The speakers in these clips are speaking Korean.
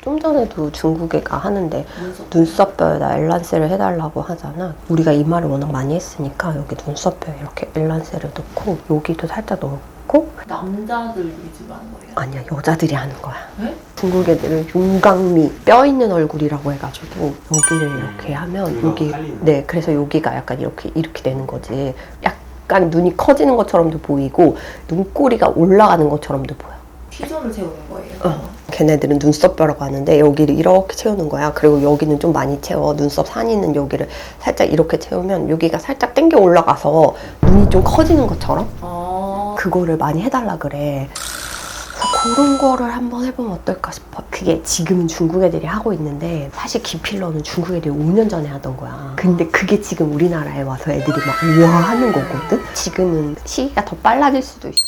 좀 전에도 중국애가 하는데 눈썹뼈에다 엘란세를 해달라고 하잖아. 우리가 이 말을 워낙 많이 했으니까 여기 눈썹뼈에 이렇게 엘란세를 넣고 여기도 살짝 넣고 남자들 위주로 하는 거예요? 아니야 여자들이 하는 거야. 네? 중국 애들은 윤광미 뼈 있는 얼굴이라고 해가지고 여기를 이렇게 하면 여기 네 그래서 여기가 약간 이렇게 이렇게 되는 거지. 약간 눈이 커지는 것처럼도 보이고 눈꼬리가 올라가는 것처럼도 보여. T존을 채우는 거예요? 어. 걔네들은 눈썹뼈라고 하는데 여기를 이렇게 채우는 거야. 그리고 여기는 좀 많이 채워. 눈썹 산 있는 여기를 살짝 이렇게 채우면 여기가 살짝 당겨 올라가서 눈이 좀 커지는 것처럼 아, 그거를 많이 해달라 그래. 그래서 그런 거를 한번 해보면 어떨까 싶어. 그게 지금은 중국 애들이 하고 있는데 사실 기필러는 중국 애들이 5년 전에 하던 거야. 근데 그게 지금 우리나라에 와서 애들이 막 우와 하는 거거든? 지금은 시기가 더 빨라질 수도 있어.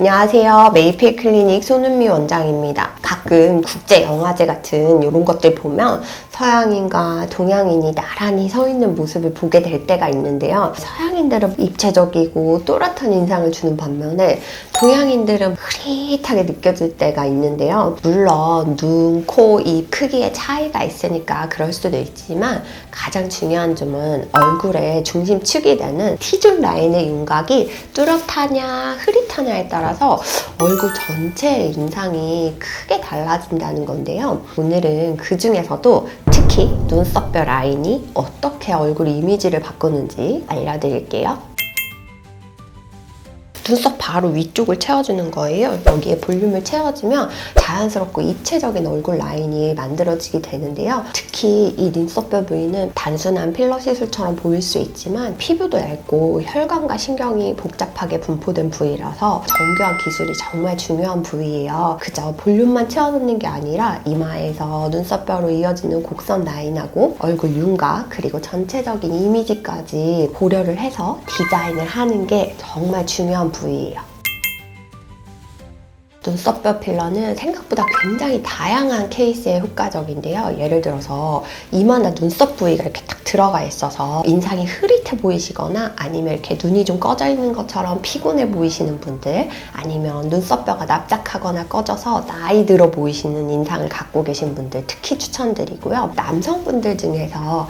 안녕하세요. 메이필 클리닉 손은미 원장입니다. 가끔 국제 영화제 같은 이런 것들 보면 서양인과 동양인이 나란히 서 있는 모습을 보게 될 때가 있는데요. 서양인들은 입체적이고 또렷한 인상을 주는 반면에 동양인들은 흐릿하게 느껴질 때가 있는데요. 물론 눈, 코, 입 크기의 차이가 있으니까 그럴 수도 있지만 가장 중요한 점은 얼굴의 중심축이 되는 T존 라인의 윤곽이 뚜렷하냐 흐릿하냐에 따라서 얼굴 전체의 인상이 크게 달라진다는 건데요. 오늘은 그 중에서도 특히 눈썹뼈 라인이 어떻게 얼굴 이미지를 바꾸는지 알려드릴게요. 눈썹 바로 위쪽을 채워주는 거예요. 여기에 볼륨을 채워주면 자연스럽고 입체적인 얼굴 라인이 만들어지게 되는데요. 특히 이 눈썹뼈 부위는 단순한 필러 시술처럼 보일 수 있지만 피부도 얇고 혈관과 신경이 복잡하게 분포된 부위라서 정교한 기술이 정말 중요한 부위예요. 그저 볼륨만 채워넣는 게 아니라 이마에서 눈썹뼈로 이어지는 곡선 라인하고 얼굴 윤곽 그리고 전체적인 이미지까지 고려를 해서 디자인을 하는 게 정말 중요한 부위예요. 눈썹뼈 필러는 생각보다 굉장히 다양한 케이스에 효과적인데요. 예를 들어서 이마나 눈썹 부위가 이렇게 딱 들어가 있어서 인상이 흐릿해 보이시거나 아니면 이렇게 눈이 좀 꺼져 있는 것처럼 피곤해 보이시는 분들 아니면 눈썹뼈가 납작하거나 꺼져서 나이 들어 보이시는 인상을 갖고 계신 분들 특히 추천드리고요. 남성분들 중에서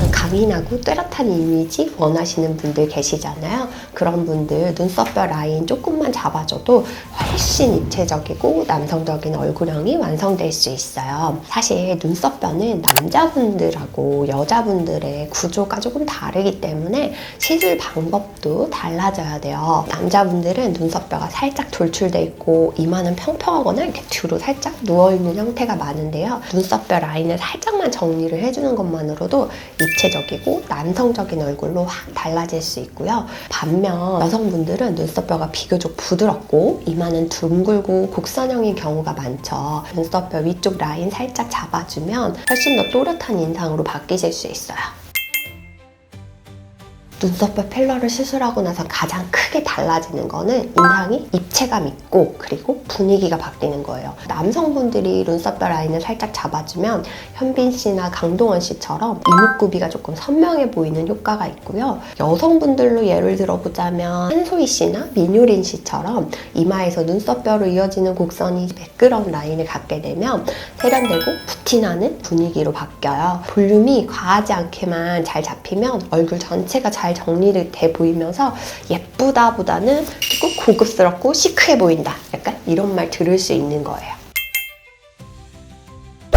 약간 강인하고 뚜렷한 이미지 원하시는 분들 계시잖아요. 그런 분들 눈썹뼈 라인 조금만 잡아줘도 훨씬 입체적이고 남성적인 얼굴형이 완성될 수 있어요. 사실 눈썹뼈는 남자분들하고 여자분들의 구조가 조금 다르기 때문에 시술 방법도 달라져야 돼요. 남자분들은 눈썹뼈가 살짝 돌출돼 있고 이마는 평평하거나 이렇게 뒤로 살짝 누워있는 형태가 많은데요. 눈썹뼈 라인을 살짝만 정리를 해주는 것만으로도 입체적이고 남성적인 얼굴로 확 달라질 수 있고요. 반면 여성분들은 눈썹뼈가 비교적 부드럽고 이마는 둥글고 곡선형인 경우가 많죠. 눈썹뼈 위쪽 라인 살짝 잡아주면 훨씬 더 또렷한 인상으로 바뀌실 수 있어요. 눈썹뼈 필러를 시술하고 나서 가장 크게 달라지는 거는 인상이 입체감 있고 그리고 분위기가 바뀌는 거예요. 남성분들이 눈썹뼈 라인을 살짝 잡아주면 현빈 씨나 강동원 씨처럼 이목구비가 조금 선명해 보이는 효과가 있고요. 여성분들로 예를 들어보자면 한소희 씨나 민효린 씨처럼 이마에서 눈썹뼈로 이어지는 곡선이 매끄러운 라인을 갖게 되면 세련되고 부티나는 분위기로 바뀌어요. 볼륨이 과하지 않게만 잘 잡히면 얼굴 전체가 잘 정리돼 보이면서 예쁘다 보다는 조금 고급스럽고 시크해 보인다. 약간 이런 말 들을 수 있는 거예요.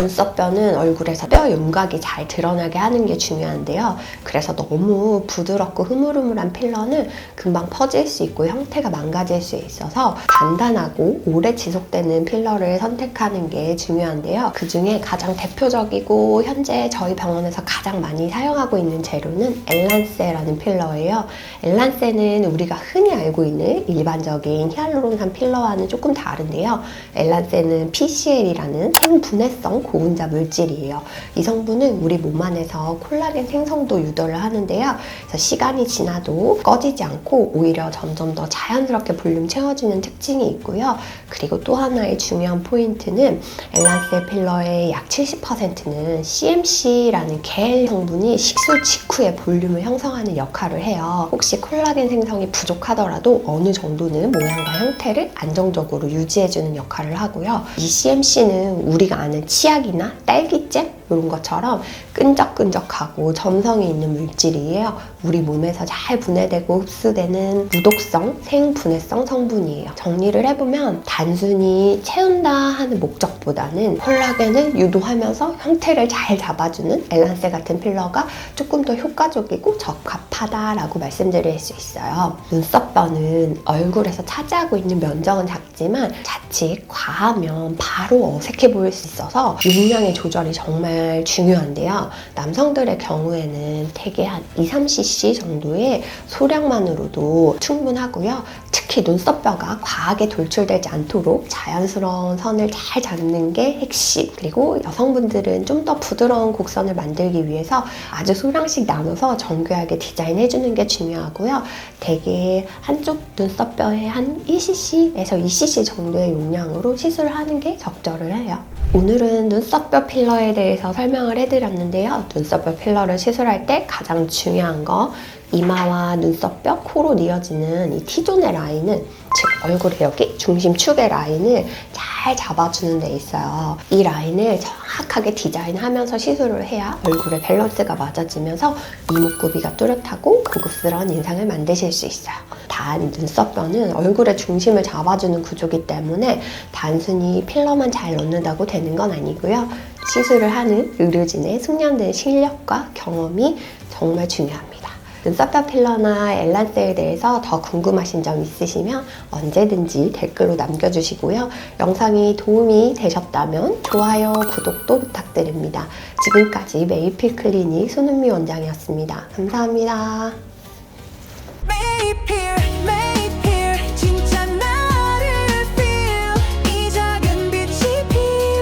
눈썹뼈는 얼굴에서 뼈 윤곽이 잘 드러나게 하는 게 중요한데요. 그래서 너무 부드럽고 흐물흐물한 필러는 금방 퍼질 수 있고 형태가 망가질 수 있어서 간단하고 오래 지속되는 필러를 선택하는 게 중요한데요. 그 중에 가장 대표적이고 현재 저희 병원에서 가장 많이 사용하고 있는 재료는 엘란세라는 필러예요. 엘란세는 우리가 흔히 알고 있는 일반적인 히알루론산 필러와는 조금 다른데요. 엘란세는 PCL이라는 생분해성 보분자 물질이에요. 이 성분은 우리 몸 안에서 콜라겐 생성도 유도를 하는데요. 그래서 시간이 지나도 꺼지지 않고 오히려 점점 더 자연스럽게 볼륨 채워주는 특징이 있고요. 그리고 또 하나의 중요한 포인트는 엘란셀 필러의 약 70%는 CMC라는 겔 성분이 식술 직후에 볼륨을 형성하는 역할을 해요. 혹시 콜라겐 생성이 부족하더라도 어느 정도는 모양과 형태를 안정적으로 유지해주는 역할을 하고요. 이 CMC는 우리가 아는 치약 이나 딸기 잼 이런 것처럼 끈적끈적하고 점성이 있는 물질이에요. 우리 몸에서 잘 분해되고 흡수되는 무독성, 생분해성 성분이에요. 정리를 해보면 단순히 채운다 하는 목적보다는 콜라겐을 유도하면서 형태를 잘 잡아주는 엘란세 같은 필러가 조금 더 효과적이고 적합하다라고 말씀드릴 수 있어요. 눈썹뼈는 얼굴에서 차지하고 있는 면적은 작지만 자칫 과하면 바로 어색해 보일 수 있어서 용량의 조절이 정말 중요한데요. 남성들의 경우에는 대개 한 2, 3cc 정도의 소량만으로도 충분하고요. 특히 눈썹뼈가 과하게 돌출되지 않도록 자연스러운 선을 잘 잡는 게 핵심. 그리고 여성분들은 좀 더 부드러운 곡선을 만들기 위해서 아주 소량씩 나눠서 정교하게 디자인해 주는 게 중요하고요. 대개 한쪽 눈썹뼈에 한 1cc에서 2cc 정도의 용량으로 시술하는 게 적절을 해요. 오늘은 눈썹뼈 필러에 대해서 설명을 해드렸는데요. 눈썹뼈 필러를 시술할 때 가장 중요한 거 이마와 눈썹뼈, 코로 이어지는 이 T존의 라인은 즉 얼굴의 여기 중심축의 라인을 잘 잡아주는 데 있어요. 이 라인을 정확하게 디자인하면서 시술을 해야 얼굴의 밸런스가 맞아지면서 이목구비가 뚜렷하고 고급스러운 인상을 만드실 수 있어요. 단 눈썹뼈는 얼굴의 중심을 잡아주는 구조기 때문에 단순히 필러만 잘 넣는다고 되는 건 아니고요. 시술을 하는 의료진의 숙련된 실력과 경험이 정말 중요합니다. 눈썹뼈 필러나 엘란셀에 대해서 더 궁금하신 점 있으시면 언제든지 댓글로 남겨주시고요. 영상이 도움이 되셨다면 좋아요, 구독도 부탁드립니다. 지금까지 메이필 클리닉 손은미 원장이었습니다. 감사합니다.